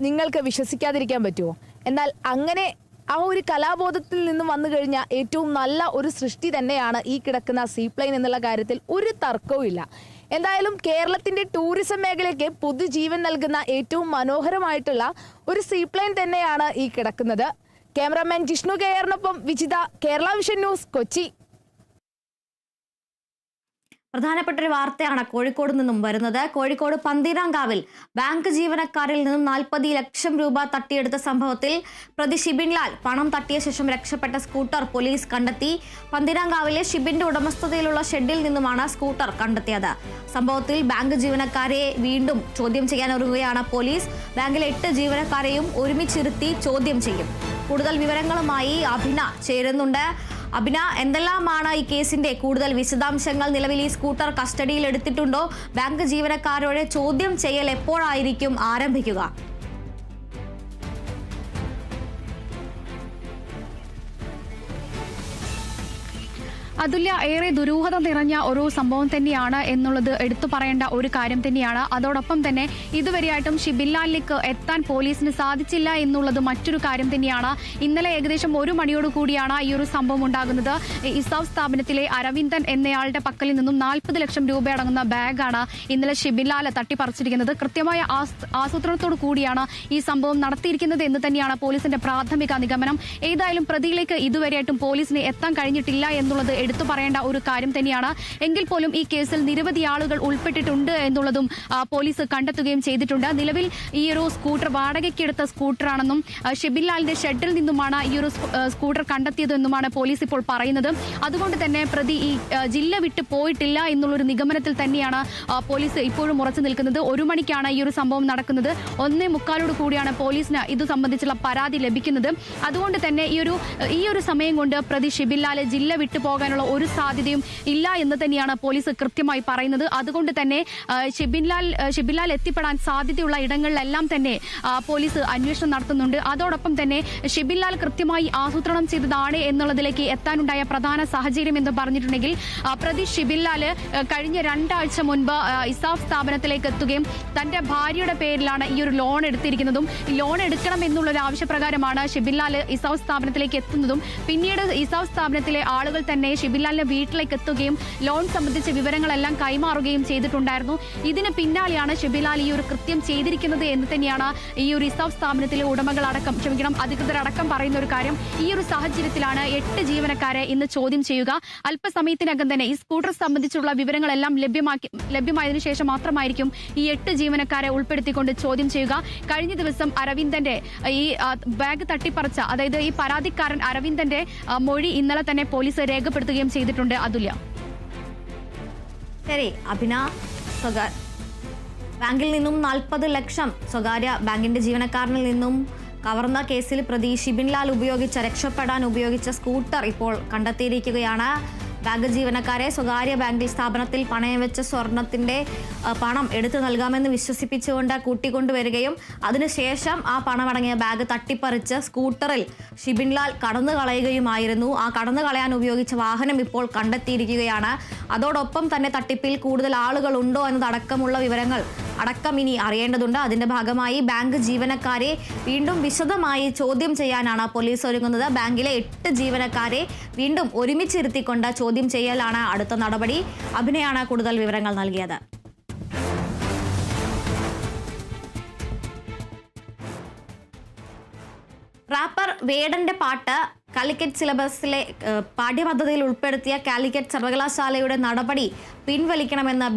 നിങ്ങൾക്ക് വിശ്വസിക്കാതിരിക്കാൻ പറ്റുമോ? എന്നാൽ അങ്ങനെ ആ ഒരു കലാബോധത്തിൽ നിന്നും വന്നു കഴിഞ്ഞ ഏറ്റവും നല്ല ഒരു സൃഷ്ടി തന്നെയാണ് ഈ കിടക്കുന്ന സീപ്ലെയിൻ എന്നുള്ള കാര്യത്തിൽ ഒരു തർക്കവും ഇല്ല. എന്തായാലും കേരളത്തിന്റെ ടൂറിസം മേഖലയ്ക്ക് പുതുജീവൻ നൽകുന്ന ഏറ്റവും മനോഹരമായിട്ടുള്ള ഒരു സീപ്ലെയിൻ തന്നെയാണ് ഈ കിടക്കുന്നത്. ക്യാമറാമാൻ ജിഷ്ണു കെയറിനൊപ്പം വിജിത കേരള വിഷൻ ന്യൂസ് കൊച്ചി. പ്രധാനപ്പെട്ട ഒരു വാർത്തയാണ് കോഴിക്കോട് നിന്നും വരുന്നത്. കോഴിക്കോട് പന്തീരാങ്കാവിൽ ബാങ്ക് ജീവനക്കാരിൽ നിന്നും നാൽപ്പത് ലക്ഷം രൂപ തട്ടിയെടുത്ത സംഭവത്തിൽ പ്രതി ഷിബിൻലാൽ പണം തട്ടിയ ശേഷം രക്ഷപ്പെട്ട സ്കൂട്ടർ പോലീസ് കണ്ടെത്തി. പന്തീരാങ്കാവിലെ ഷിബിന്റെ ഉടമസ്ഥതയിലുള്ള ഷെഡിൽ നിന്നുമാണ് സ്കൂട്ടർ കണ്ടെത്തിയത്. സംഭവത്തിൽ ബാങ്ക് ജീവനക്കാരെ വീണ്ടും ചോദ്യം ചെയ്യാൻ ഒരുങ്ങുകയാണ് പോലീസ്. ബാങ്കിലെ എട്ട് ജീവനക്കാരെയും ഒരുമിച്ചിരുത്തി ചോദ്യം ചെയ്യും. കൂടുതൽ വിവരങ്ങളുമായി അഭിന ചേരുന്നുണ്ട്. അഭിന എന്തെല്ലാമാണ് ഈ കേസിന്റെ കൂടുതൽ വിശദാംശങ്ങൾ നിലവിൽ ഈ സ്കൂട്ടർ കസ്റ്റഡിയിൽ എടുത്തിട്ടുണ്ടോ? ബാങ്ക് ജീവനക്കാരോട് ചോദ്യം ചെയ്യൽ എപ്പോഴായിരിക്കും ആരംഭിക്കുക? അതുല്യ ഏറെ ദുരൂഹത നിറഞ്ഞ ഒരു സംഭവം തന്നെയാണ് എന്നുള്ളത് എടുത്തു പറയേണ്ട ഒരു കാര്യം തന്നെയാണ്. അതോടൊപ്പം തന്നെ ഇതുവരെയായിട്ടും ഷിബില്ലാലിലേക്ക് എത്താൻ പോലീസിന് സാധിച്ചില്ല എന്നുള്ളത് മറ്റൊരു കാര്യം തന്നെയാണ്. ഇന്നലെ ഏകദേശം ഒരു മണിയോട് കൂടിയാണ് ഈ ഒരു സംഭവം ഉണ്ടാകുന്നത്. ഇസാഫ് സ്ഥാപനത്തിലെ അരവിന്ദൻ എന്നയാളുടെ പക്കലിൽ നിന്നും നാൽപ്പത് ലക്ഷം രൂപ അടങ്ങുന്ന ബാഗാണ് ഇന്നലെ ഷിബില്ലാൽ തട്ടിപ്പറിച്ചിരിക്കുന്നത്. കൃത്യമായ ആസ്- ആസൂത്രണത്തോടു കൂടിയാണ് ഈ സംഭവം നടത്തിയിരിക്കുന്നത് എന്ന് തന്നെയാണ് പോലീസിന്റെ പ്രാഥമിക നിഗമനം. ഏതായാലും പ്രതിയിലേക്ക് ഇതുവരെയായിട്ടും പോലീസിന് എത്താൻ കഴിഞ്ഞിട്ടില്ല എന്നുള്ളത് എടുത്തു പറയേണ്ട ഒരു കാര്യം തന്നെയാണ്. എങ്കിൽ പോലും ഈ കേസിൽ നിരവധി ആളുകൾ ഉൾപ്പെട്ടിട്ടുണ്ട് എന്നുള്ളതും പോലീസ് കണ്ടെത്തുകയും ചെയ്തിട്ടുണ്ട്. നിലവിൽ ഈ ഒരു സ്കൂട്ടർ വാടകയ്ക്കെടുത്ത സ്കൂട്ടറാണെന്നും ഷെബിൻലാലിന്റെ ഷെഡിൽ നിന്നുമാണ് ഈ ഒരു സ്കൂട്ടർ കണ്ടെത്തിയതെന്നുമാണ് പോലീസ് ഇപ്പോൾ പറയുന്നത്. അതുകൊണ്ട് തന്നെ പ്രതി ഈ ജില്ല വിട്ട് പോയിട്ടില്ല എന്നുള്ളൊരു നിഗമനത്തിൽ തന്നെയാണ് പോലീസ് ഇപ്പോഴും ഉറച്ചു നിൽക്കുന്നത്. ഒരു മണിക്കാണ് ഈ ഒരു സംഭവം നടക്കുന്നത്. ഒന്നേ മുക്കാലോട് കൂടിയാണ് പോലീസിന് ഇത് സംബന്ധിച്ചുള്ള പരാതി ലഭിക്കുന്നത്. അതുകൊണ്ട് തന്നെ ഈ ഒരു ഈ ഒരു സമയം കൊണ്ട് പ്രതി ഷിബില്ലാലെ ജില്ല വിട്ടു പോകാനുള്ള ഒരു സാധ്യതയും ഇല്ല എന്ന് തന്നെയാണ് പോലീസ് കൃത്യമായി പറയുന്നത്. അതുകൊണ്ട് തന്നെ ഷിബിൻലാൽ ഷിബിൻലാൽ എത്തിപ്പെടാൻ സാധ്യതയുള്ള ഇടങ്ങളിലെല്ലാം തന്നെ പോലീസ് അന്വേഷണം നടത്തുന്നുണ്ട്. അതോടൊപ്പം തന്നെ ഷിബിൻലാൽ കൃത്യമായി ആസൂത്രണം ചെയ്തതാണ് എന്നുള്ളതിലേക്ക് എത്താനുണ്ടായ പ്രധാന സാഹചര്യം എന്ന് പറഞ്ഞിട്ടുണ്ടെങ്കിൽ പ്രതി ഷിബിൻലാൽ കഴിഞ്ഞ രണ്ടാഴ്ച മുൻപ് ഇസാഫ് സ്ഥാപനത്തിലേക്ക് എത്തുകയും തന്റെ ഭാര്യയുടെ പേരിലാണ് ഈ ഒരു ലോൺ എടുത്തിരിക്കുന്നതും. ലോൺ എടുക്കണം എന്നുള്ള ഒരു ആവശ്യപ്രകാരമാണ് ഷിബിൻലാൽ ഇസാഫ് സ്ഥാപനത്തിലേക്ക് എത്തുന്നതും. പിന്നീട് ഇസാഫ് സ്ഥാപനത്തിലെ ആളുകൾ തന്നെ ഷിബിൻലാലിന്റെ വീട്ടിലേക്ക് എത്തുകയും ലോൺ സംബന്ധിച്ച വിവരങ്ങളെല്ലാം കൈമാറുകയും ചെയ്തിട്ടുണ്ടായിരുന്നു. ഇതിന് പിന്നാലെയാണ് ഷിബിലാൽ ഈ ഒരു കൃത്യം ചെയ്തിരിക്കുന്നത് എന്ന് തന്നെയാണ് ഈ ഒരു ഇസാഫ് സ്ഥാപനത്തിലെ ഉടമകളടക്കം ക്ഷമിക്കണം അധികൃതരടക്കം പറയുന്ന ഒരു കാര്യം. ഈ ഒരു സാഹചര്യത്തിലാണ് എട്ട് ജീവനക്കാരെ ഇന്ന് ചോദ്യം ചെയ്യുക. അല്പസമയത്തിനകം തന്നെ ഈ സ്കൂട്ടർ സംബന്ധിച്ചുള്ള വിവരങ്ങളെല്ലാം ലഭ്യമാക്കി ലഭ്യമായതിനു ശേഷം മാത്രമായിരിക്കും ഈ എട്ട് ജീവനക്കാരെ ഉൾപ്പെടുത്തിക്കൊണ്ട് ചോദ്യം ചെയ്യുക. കഴിഞ്ഞ ദിവസം അരവിന്ദന്റെ ഈ ബാഗ് തട്ടിപ്പറിച്ച അതായത് ഈ പരാതിക്കാരൻ അരവിന്ദന്റെ മൊഴി ഇന്നലെ തന്നെ പോലീസ് രേഖപ്പെടുത്തുകയും ചെയ്തിട്ടുണ്ട് അതുല്യ. ശരി അഭിന ബാങ്കിൽ നിന്നും നാൽപ്പത് ലക്ഷം സ്വകാര്യ ബാങ്കിന്റെ ജീവനക്കാരനിൽ നിന്നും കവർന്ന കേസിൽ പ്രതി ഷിബിൻലാൽ ഉപയോഗിച്ച രക്ഷപ്പെടാൻ ഉപയോഗിച്ച സ്കൂട്ടർ ഇപ്പോൾ കണ്ടെത്തിയിരിക്കുകയാണ്. ബാങ്ക് ജീവനക്കാരെ സ്വകാര്യ ബാങ്കിൽ സ്ഥാപനത്തിൽ പണയം വെച്ച സ്വർണത്തിന്റെ പണം എടുത്തു നൽകാമെന്ന് വിശ്വസിപ്പിച്ചുകൊണ്ട് കൂട്ടിക്കൊണ്ടുവരികയും അതിനുശേഷം ആ പണമടങ്ങിയ ബാഗ് തട്ടിപ്പറിച്ച് സ്കൂട്ടറിൽ ഷിബിൻലാൽ കടന്നു കളയുകയുമായിരുന്നു. ആ കടന്നു കളയാൻ ഉപയോഗിച്ച വാഹനം ഇപ്പോൾ കണ്ടെത്തിയിരിക്കുകയാണ്. അതോടൊപ്പം തന്നെ തട്ടിപ്പിൽ കൂടുതൽ ആളുകൾ ഉണ്ടോ എന്നതടക്കമുള്ള വിവരങ്ങൾ അടക്കം ഇനി അറിയേണ്ടതുണ്ട്. അതിന്റെ ഭാഗമായി ബാങ്ക് ജീവനക്കാരെ വീണ്ടും വിശദമായി ചോദ്യം ചെയ്യാനാണ് പോലീസ് ഒരുങ്ങുന്നത്. ബാങ്കിലെ എട്ട് ജീവനക്കാരെ വീണ്ടും ഒരുമിച്ചിരുത്തിക്കൊണ്ട് ചോദ്യം ചെയ്യലാണ് അടുത്ത നടപടി. അഭിനയാണ് കൂടുതൽ വിവരങ്ങൾ നൽകിയത്. റാപ്പർ വേടന്റെ പാട്ട് കാലിക്കറ്റ് സിലബസിലെ പാഠ്യപദ്ധതിയിൽ ഉൾപ്പെടുത്തിയ കാലിക്കറ്റ് സർവകലാശാലയുടെ നടപടി പിൻവലിക്കണമെന്ന്